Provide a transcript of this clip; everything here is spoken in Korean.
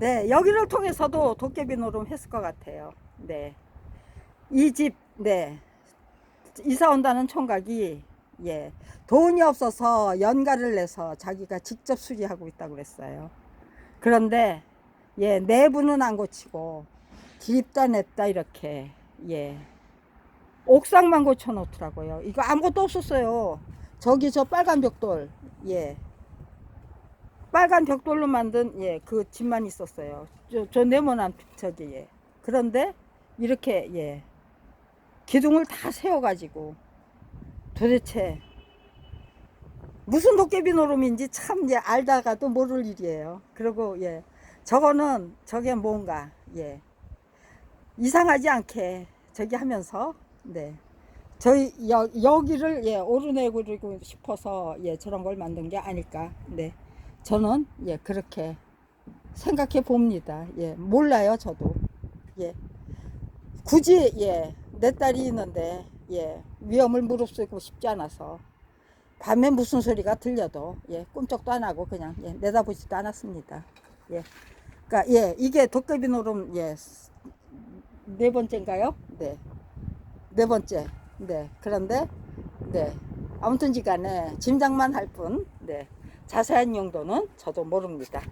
네, 여기를 통해서도 도깨비 노름 했을 것 같아요. 네. 이 집, 네. 이사 온다는 총각이, 예. 돈이 없어서 연가를 내서 자기가 직접 수리하고 있다고 그랬어요. 그런데, 예, 내부는 안 고치고, 딥다 냈다, 이렇게, 예. 옥상만 고쳐놓더라고요. 이거 아무것도 없었어요. 저기 저 빨간 벽돌, 예. 빨간 벽돌로 만든 예 그 집만 있었어요. 저, 저 네모난 저기 예. 그런데 이렇게 예 기둥을 다 세워가지고 도대체 무슨 도깨비 노름인지 참 예, 알다가도 모를 일이에요. 그리고 예 저거는 저게 뭔가 예 이상하지 않게 저기 하면서 네 저희 여, 여기를 예 오르내고 싶어서 예 저런 걸 만든 게 아닐까 네. 저는 예 그렇게 생각해 봅니다. 예 몰라요 저도 예 굳이 예내 딸이 있는데 예 위험을 무릅쓰고 싶지 않아서 밤에 무슨 소리가 들려도 예 꿈쩍도 안 하고 그냥 예 내다보지도 않았습니다. 예 그러니까 예 이게 도깨비 노름 예네 번째인가요? 네. 네 번째. 네. 그런데 네. 아무튼지간에 짐작만 할 뿐. 네. 자세한 용도는 저도 모릅니다.